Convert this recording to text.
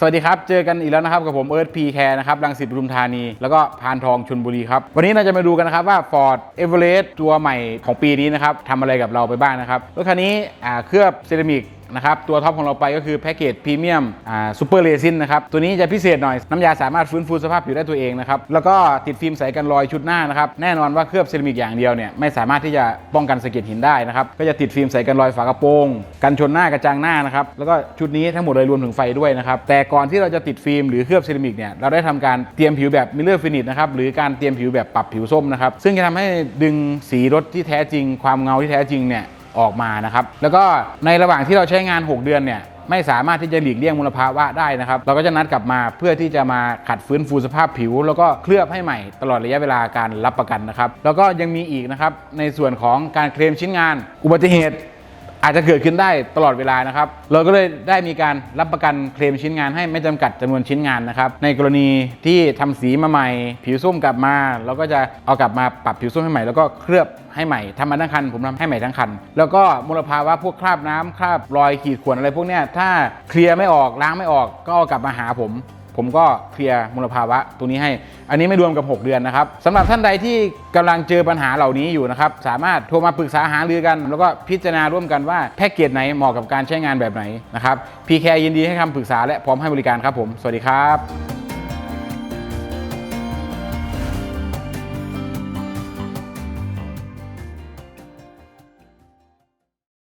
สวัสดีครับ เจอกันอีกแล้วนะครับกับผมเอิร์ธพีแคร์นะครับรังสิตปทุมธานี แล้วก็พานทองชนบุรีครับ วันนี้เราจะมาดูกันนะครับว่า Ford e v e r e s t ตัวใหม่ของปีนี้นะครับทำอะไรกับเราไปบ้างนะครับรถคันนี้เคลือบเซรามิก นะครับตัวท็อปของเราไปก็คือแพ็กเกจพรีเมียมอ่าซูเปอร์เรซินนะครับตัวนี้จะพิเศษหน่อยน้ำยาสามารถฟื้นฟูสภาพผิวได้ตัวเองนะครับแล้วก็ติดฟิล์มใสกันรอยชุดหน้านะครับแน่นอนว่าเคลือบเซรามิกอย่างเดียวเนี่ยไม่สามารถที่จะป้องกันสะเก็ดหินได้นะครับก็จะติดฟิล์มใสกันรอยฝากระโปรงกันชนหน้ากระจังหน้านะครับแล้วก็ชุดนี้ทั้งหมดเลยรวมถึงไฟด้วยนะครับแต่ก่อนที่เราจะติดฟิล์มหรือเคลือบเซรามิกเนี่ยเราได้ทำการเตรียมผิวแบบมิเลอร์ฟินิชนะครับหรือการเตรียมผิวแบบปรับผิวส้มนะครับซึ่งจะทำให้ดึงสีรถที่แท้จริง ความเงาที่แท้จริงเนี่ย ออกมานะครับ แล้วก็ในระหว่างที่เราใช้งาน 6 เดือนเนี่ยไม่สามารถที่จะหลีกเลี่ยงมลภาวะได้นะครับ เราก็จะนัดกลับมาเพื่อที่จะมาขัดฟื้นฟูสภาพผิว แล้วก็เคลือบให้ใหม่ตลอดระยะเวลาการรับประกันนะครับ แล้วก็ยังมีอีกนะครับในส่วนของการเคลมชิ้นงาน อุบัติเหตุ อาจจะเกิดขึ้นได้ตลอดเวลานะครับ เราก็เลยได้มีการรับประกันเคลมชิ้นงานให้ไม่จำกัดจำนวนชิ้นงานนะครับ ในกรณีที่ทำสีมาใหม่ ผิวส้มกลับมา เราก็จะเอากลับมาปรับผิวส้มให้ใหม่แล้วก็เคลือบให้ใหม่ทำมาทั้งคันผมทำให้ใหม่ทั้งคัน แล้วก็มลภาวะพวกคราบน้ำคราบรอยขีดข่วนอะไรพวกเนี้ยถ้าเคลียร์ไม่ออกล้างไม่ออกก็เอากลับมาหาผม ผมก็เคลียร์มลภาวะตัวนี้ให้ อันนี้ไม่รวมกับ 6 เดือนนะครับสำหรับท่านใดที่กำลังเจอปัญหาเหล่านี้อยู่นะครับสามารถโทรมาปรึกษาหารือกัน แล้วก็พิจารณาร่วมกันว่าแพ็กเกจไหนเหมาะกับการใช้งานแบบไหนนะครับพีแคยินดีให้คำปรึกษาและพร้อมให้บริการครับผมสวัสดีครับ